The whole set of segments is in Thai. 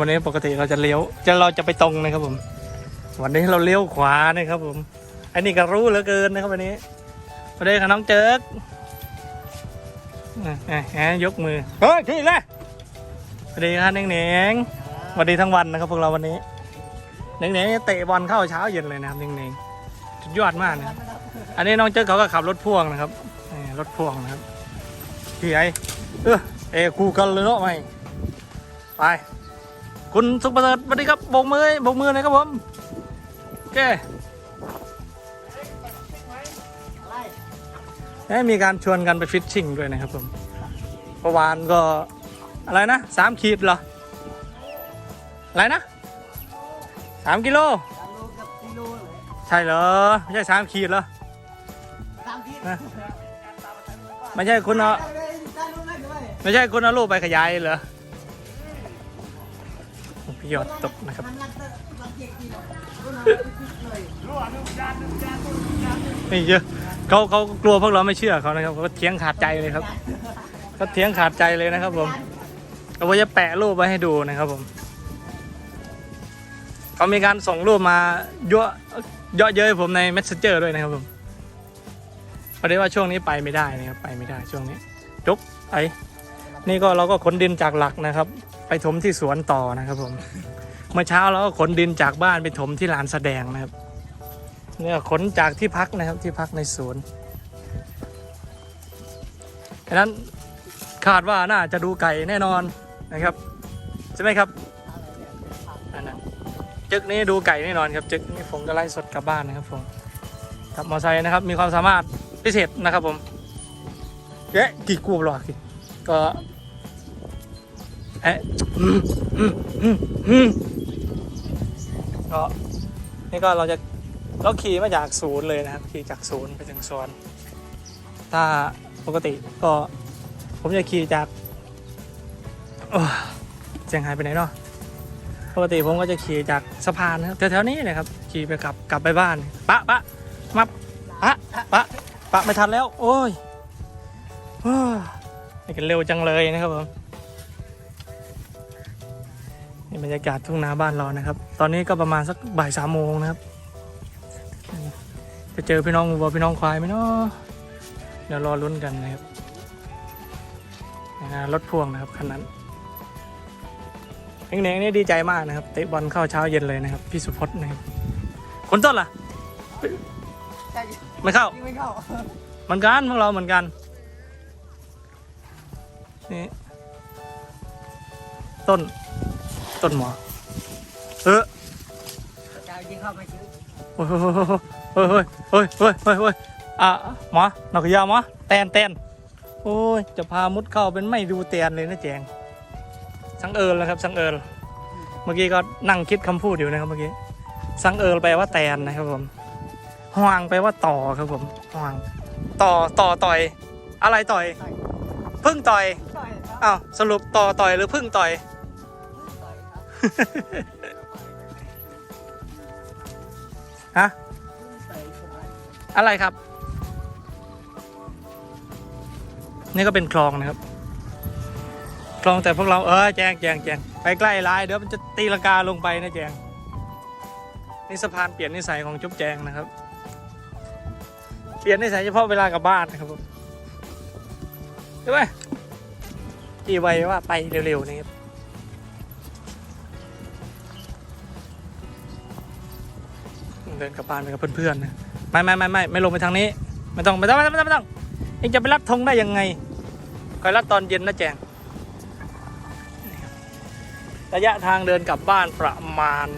วันนี้ปกติเราจะเลี้ยว จะเราจะไปตรงนะครับผม วันนี้เราเลี้ยวขวานะครับผม อันนี้ก็รู้เหลือเกินนะครับวันนี้ประเดี๋ยวกับน้องเจิกอ่ยกมือ เฮ้ยที่เลยสวัสดีครับเน่งเน่งๆสวัสดีทั้งวันนะครับพวกเราวันนี้เน่งเน่งๆเตะบอลเข้าเช้าเย็นเลยนะครับเน่งเน่งๆสุดยอดมากนะครับอันนี้น้องเจิกเขาก็ขับรถพ่วงนะครับรถพ่วงนะครับพี่ไอเออเอคู่กันเลยเนาะไหมไป คุณสุขประเสริฐสวัสดีครับโบกมือโบกมือหนะครับผมโอเคเอ้ยมีการชวนกันไปฟิชชิ่งด้วยนะครับผมเมื่อวานก็อะไรนะสามขีดเหรอ อะไรนะสามกิโลสามโลกับกิโลเลยใช่เหรอ ไม่ใช่สามขีดเหรอสามที่นะไม่ใช่คุณเอาได้เลยได้รู้ไหมด้วยไม่ใช่คุณเอารูปไปขยายเหรอ พี่ยอดตกนะครับไม่เยอะเขาเขากลัวพวกเราไม่เชื่อเขานะครับเขาเถียงขาดใจเลยครับเขาเถียงขาดใจเลยนะครับ ผมเราจะแปะรูปไว้ให้ดูนะครับ ผมเขามีการส่งรูปมาเยอะเยอะเย้ยผมใน messenger ด้วยนะครับผมประเด็นว่าช่วงนี้ไปไม่ได้นะครับไปไม่ได้ช่วงนี้จุกไอ้นี่ก็เราก็ขนดินจากหลักนะครับ ถมที่สวนต่อนะครับผม เมื่อเช้าเราก็ขนดินจากบ้านไปถมที่ลานแสดงนะครับ เนี่ยขนจากที่พักนะครับที่พักในสวนดังนั้นคาดว่าน่าจะดูไก่แน่นอนนะครับใช่ไหมครับอันนั้นจึกนี้ดูไก่แน่นอนครับจึกนี้ผมก็ไล่สดกลับบ้านนะครับผมขับมอเตอร์ไซค์นะครับมีความสามารถพิเศษนะครับผมเอ๊ะกี่กูบหรอกี่ก็ เอ๊ะก็นี่ก็เราจะเราขี่มาจากศูนย์เลยนะครับขี่จากศูนย์ไปถึงสวนถ้าปกติก็ผมจะขี่จากเสียงหายไปไหนเนาะปกติผมก็จะขี่จากสะพานนะครับแถวๆนี้นะครับขี่ไปกลับกลับไปบ้าน ปะปะมับปะปะปะไม่ทันแล้ว โอ้ยโอ้ยนี่กันเร็วจังเลยนะครับผม นี่บรรยากาศทุ่งนาบ้านเรานะครับ ตอนนี้ก็ประมาณสักบ่ายสามโมงนะครับ จะเจอพี่น้องวัวพี่น้องควายไหมเนาะเดี๋ยวรอลุ้นกันนะครับนะฮะรถพ่วงนะครับคันนั้นเน่งๆนี่ดีใจมากนะครับเตะบอลเข้าเช้าเย็นเลยนะครับ พี่สุพจน์นะครับคนต้นล่ะใช่ไม่เข้ายิงไม่เข้าเหมือนกันพวกเราเหมือนกันนี่ต้น ต้นหมอ เออจะยิงเข้าไปซื้อเฮ้ยเฮ้ยเฮ้ยเฮ้ยเฮ้ยเฮ้ยอะหมอหนักยาหมอแตนแตนโอ้ยจะพามุดเข้าเป็นไม่ดูแตนเลยนะแจงสังเอิญแล้วครับ สังเอิญเมื่อกี้ก็นั่งคิดคำพูดอยู่นะครับเมื่อกี้สังเอิญแปลว่าแตนนะครับผมห่วงแปลว่าต่อครับผมห่วงต่อต่อต่อย อะไรต่อย พึ่งต่อยต่อยครับอ้าวสรุปต่อต่อยหรือพึ่งต่อยต่อยครับ ฮะ อะไรครับ นี่ก็เป็นคลองนะครับ คลองแต่พวกเราเออแจงแจงแจงไปใกล้ลายเดี๋ยวมันจะตีลังกาลงไปนะแจงนี่สะพานเปลี่ยนนิสัยของจุ๊บแจงนะครับ เปลี่ยนนิสัยเฉพาะเวลากลับบ้านนะครับผมใช่ไหมจีไว้ว่าไปเร็วๆนี่ครับ เดินกลับบ้านไปกับเพื่อนๆนะไม่ไม่ไม่ไม่ไม่ลงไปทางนี้ ไม่ต้องไม่ต้องไม่ต้องไม่ต้องไม่ต้องเองจะไปรับธงได้ยังไงคอยรับตอนเย็นนะแจงระยะทางเดินกลับบ้านประมาณ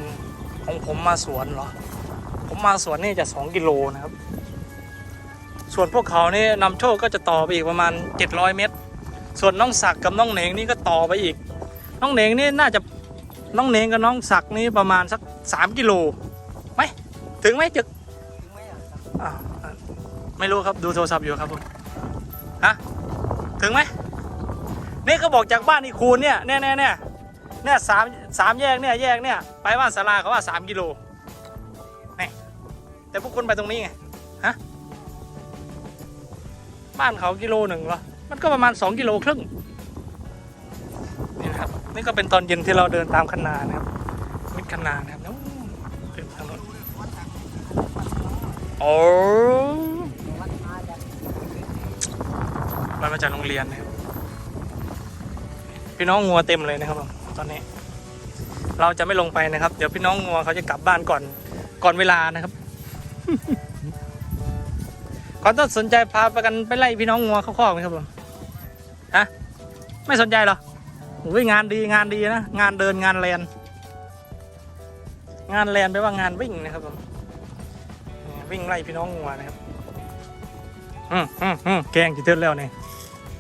ของผมมาสวนเหรอ ผมมาสวนนี่จะ 2 กิโลนะครับ ส่วนพวกเขานี่นำโชคก็จะต่อไปอีกประมาณ 700 เมตร ส่วนน้องศักดิ์กับน้องเหนงนี่ก็ต่อไปอีก น้องเหนงนี่น่าจะน้องเหนงกับน้องศักดิ์นี่ประมาณสัก 3 กิโล ถึงไหมจึกไม่อะครับอ่าไม่รู้ครับดูโทรศัพท์อยู่ครับผมฮะถึงไหมนี่เขาบอกจากบ้านอีคูนเนี่ยเนี่ยเนี่ยเนี่ยเนี่ยสามสามแยกเนี่ยแยกเนี่ยไปบ้านสาราเขาว่าสามกิโลนี่แต่พวกคุณไปตรงนี้ไงฮะบ้านเขากิโลหนึ่งเหรอมันก็ประมาณสองกิโลครึ่งนี่นะครับนี่ก็เป็นตอนเย็นที่เราเดินตามคันนานะครับมิดคันนานะครับนู้นเป็นทางโน้น โอ้มาจากมันมาจากโรงเรียนนะครับพี่น้องงัวเต็มเลยนะครับผมตอนนี้ เราจะไม่ลงไปนะครับ เดี๋ยวพี่น้องงัวเขาจะกลับบ้านก่อนก่อนเวลานะครับก่อต้องสนใจพาไปกันไปไล่พี่น้องงัวเข้าคอกไหมครับผมฮะไม่สนใจหรอโอ้ยงานดีงานดีนะ งานเดินงานแลนงานแลนแปลว่างานวิ่งนะครับผม วิ่งไล่พี่น้องงัวนะครับ อืมอืมอืมแกงจีเทิร์แล้วเนี่ย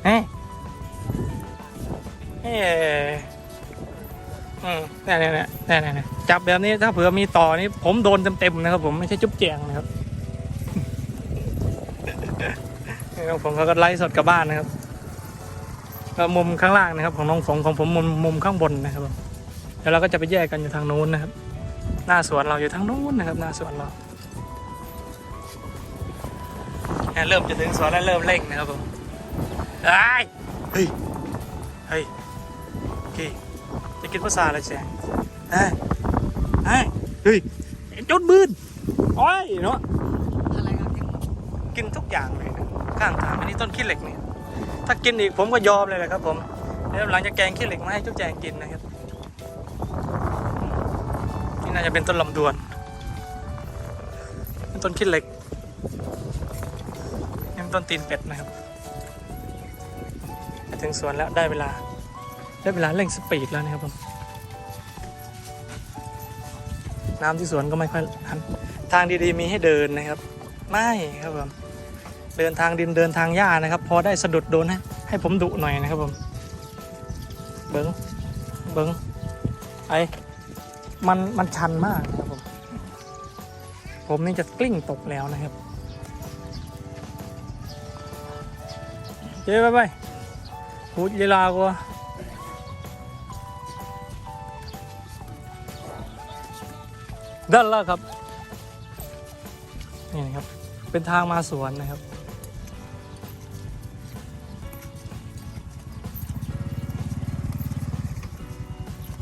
เฮ้ยเฮ้ยอืมเนี่ยเนี่ยเนี่ยเนี่ยเนี่ยเนี่ยจับแบบนี้ถ้าเผื่อมีต่อนี่ผมโดนเต็มๆนะครับ ผมไม่ใช่จุ๊บแจงนะครับนี่น้องฝงเขาก็ไล่สดกลับบ้านนะครับก็มุมข้างล่างนะครับ ของน้องฝงของผมมุมมุมข้างบนนะครับผมแล้วเราก็จะไปแยกกันอยู่ทางนู้นนะครับ หน้าสวนเราอยู่ทางนู้นนะครับ หน้าสวนเรา เนี่ยเริ่มจะถึงสวนแล้วเริ่มเร่งนะครับผมไอ้ยเฮ้ย เฮ้ยโอเคจะกินภาษาอะไรแสงเฮ้ยเฮ้ยเฮ้ยจดบืนโอ้ยเนาะอะไรครับที่กินทุกอย่างเลยนะข้างทางอันนี้ต้นขี้เหล็กเนี่ยถ้ากินอีกผมก็ยอมเลยแหละครับ ผมแล้วหลังจากแกงขี้เหล็กมาให้เจ้าแจงกินนะครับนี่น่าจะเป็นต้นลำดวนเป็นต้นขี้เหล็กนี่เป็น ต้นตีนเป็ดนะครับถึงสวนแล้วได้เวลา ได้เวลาเร่งสปีดแล้วนะครับผมน้ำที่สวนก็ไม่ค่อยทางดีๆมีให้เดินนะครับ ไม่ครับผมเดินทางดินเดินทางหญ้านะครับ พอได้สะดุดโดนให้ให้ผมดุหน่อยนะครับผมเบิงเบิงไอ้มันมันชันมากนะครับผม ผมนี่จะกลิ้งตกแล้วนะครับ เจ๊ไปไปพูดเวลากูด้านล่างครับ นี่นะครับ เป็นทางมาสวนนะครับ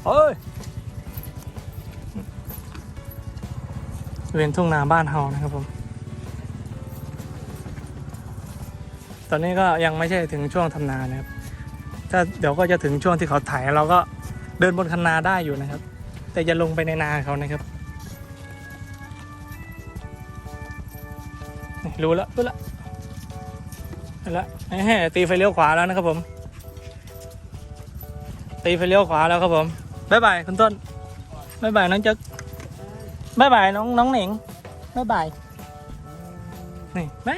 เฮ้ยเวียนทุ่งนาบ้านเฮานะครับผม อนนี้ก็ยังไม่ใช่ถึงช่วงทำนานะครับ ถ้าเดี๋ยวก็จะถึงช่วงที่เขาไถเราก็เดินบนคันนาได้อยู่นะครับ แต่จะลงไปในนาเขานะครับ รู้แล้วรู้แล้วรู้แล้วตีไฟเลี้ยวขวาแล้วนะครับผม ตีไฟเลี้ยวขวาแล้วครับผมบ๊ายบายคุณต้นบ๊ายบายน้องจึ๊กบ๊ายบายน้องน้องเหน่งบ๊ายบายนี่แม่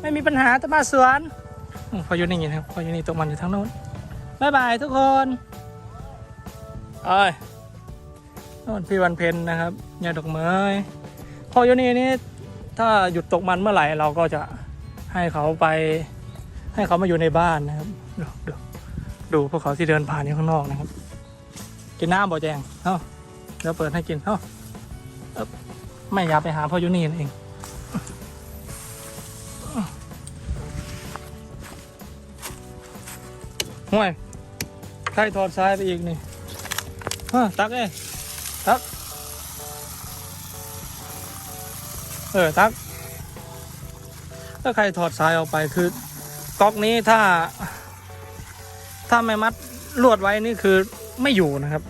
ไม่มีปัญหาจะมาสวนอืมพออยู่นี่นะครับพออยู่นี่ตกมันอยู่ทางโน้นบายบายทุกคนเอ้ยโน่นพี่วันเพ็ญนะครับยาดอกไม้พออยู่นี่นี่ถ้าหยุดตกมันเมื่อไหร่เราก็จะให้เขาไป ให้เขามาอยู่ในบ้านนะครับดูดูดูพวกเขาที่เดินผ่านอยู่ข้างนอกนะครับ กินน้ำบ่แจงเอ้าเดี๋ยวเปิดให้กินเอ้าเอิบไม่อยากไปหาพ่อยุนี่นั่เอง ห่วยใครถอดซ้ายไปอีกนี่ฮะตักเอ้ตัก เออทัก ถ้าใครถอดสายออกไปคือก๊อกนี้ถ้า ถ้าไม่มัดลวดไว้นี่คือไม่อยู่นะครับ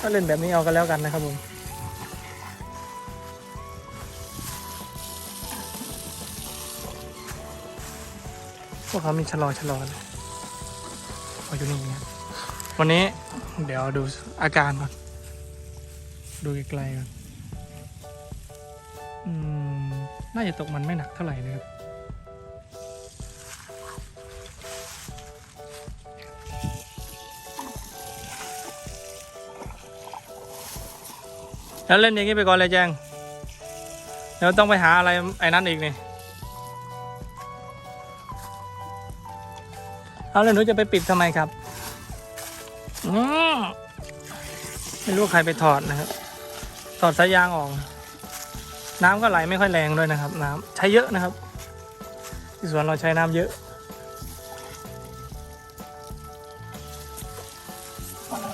ก็เล่นแบบนี้เอากันแล้วกันนะครับผม พวกเขามีชะลอชะลอเลยพออยู่นี่ครับวันนี้เดี๋ยวดูอาการก่อน ดูไกลๆก่อน อืม น่าจะตกมันไม่หนักเท่าไหร่นะครับแล้วเล่นอย่างนี้ไปก่อนเลยแจง เดี๋ยวต้องไปหาอะไรไอ้นั้นอีกนี่ เอาแล้วหนูจะไปปิดทำไมครับอืมไม่รู้ใครไปถอดนะครับ ถอดสายยางออก น้ำก็ไหลไม่ค่อยแรงด้วยนะครับ น้ำใช้เยอะนะครับ ที่สวนเราใช้น้ำเยอะ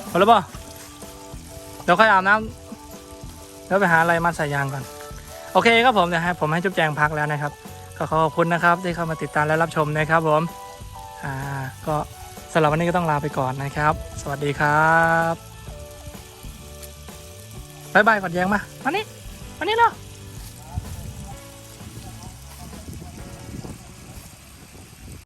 หมดแล้วป่ะเดี๋ยวค่อยอาบน้ำแล้วไปหาอะไรมาใส่ยางก่อน โอเคครับผมนะฮะผมให้จุ๊บแจงพักแล้วนะครับ ก็ขอขอบคุณนะครับที่เข้ามาติดตามและรับชมนะครับผม อ่าก็สำหรับวันนี้ก็ต้องลาไปก่อนนะครับ สวัสดีครับบายบายก่อนแยงมามานี้มานี้เนาะ